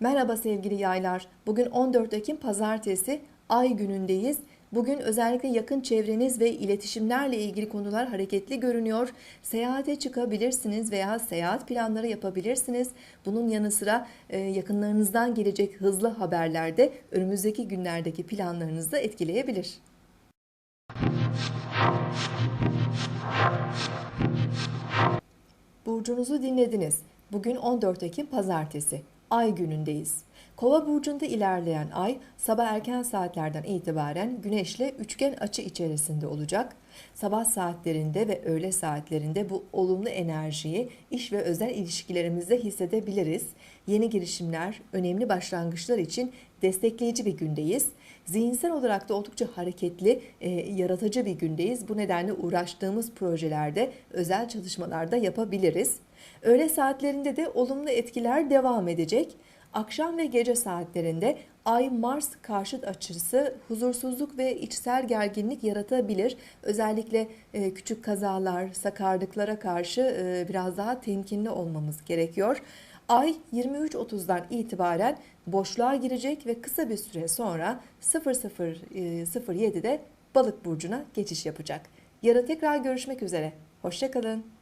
Merhaba sevgili yaylar. Bugün 14 Ekim Pazartesi, ay günündeyiz. Bugün özellikle yakın çevreniz ve iletişimlerle ilgili konular hareketli görünüyor. Seyahate çıkabilirsiniz veya seyahat planları yapabilirsiniz. Bunun yanı sıra e, yakınlarınızdan gelecek hızlı haberler de önümüzdeki günlerdeki planlarınızı da etkileyebilir. Burcunuzu dinlediniz. Bugün 14 Ekim Pazartesi. Ay günündeyiz. Kova burcunda ilerleyen ay sabah erken saatlerden itibaren güneşle üçgen açı içerisinde olacak. Sabah saatlerinde ve öğle saatlerinde bu olumlu enerjiyi iş ve özel ilişkilerimizde hissedebiliriz. Yeni girişimler, önemli başlangıçlar için destekleyici bir gündeyiz. Zihinsel olarak da oldukça hareketli, e, yaratıcı bir gündeyiz. Bu nedenle uğraştığımız projelerde, özel çalışmalarda yapabiliriz. Öğle saatlerinde de olumlu etkiler devam edecek. Akşam ve gece saatlerinde Ay-Mars karşıt açısı huzursuzluk ve içsel gerginlik yaratabilir. Özellikle e, küçük kazalar, sakarlıklara karşı e, biraz daha temkinli olmamız gerekiyor. Ay 23.30'dan itibaren boşluğa girecek ve kısa bir süre sonra 00.07'de Balık burcuna geçiş yapacak. Yarın tekrar görüşmek üzere. Hoşçakalın.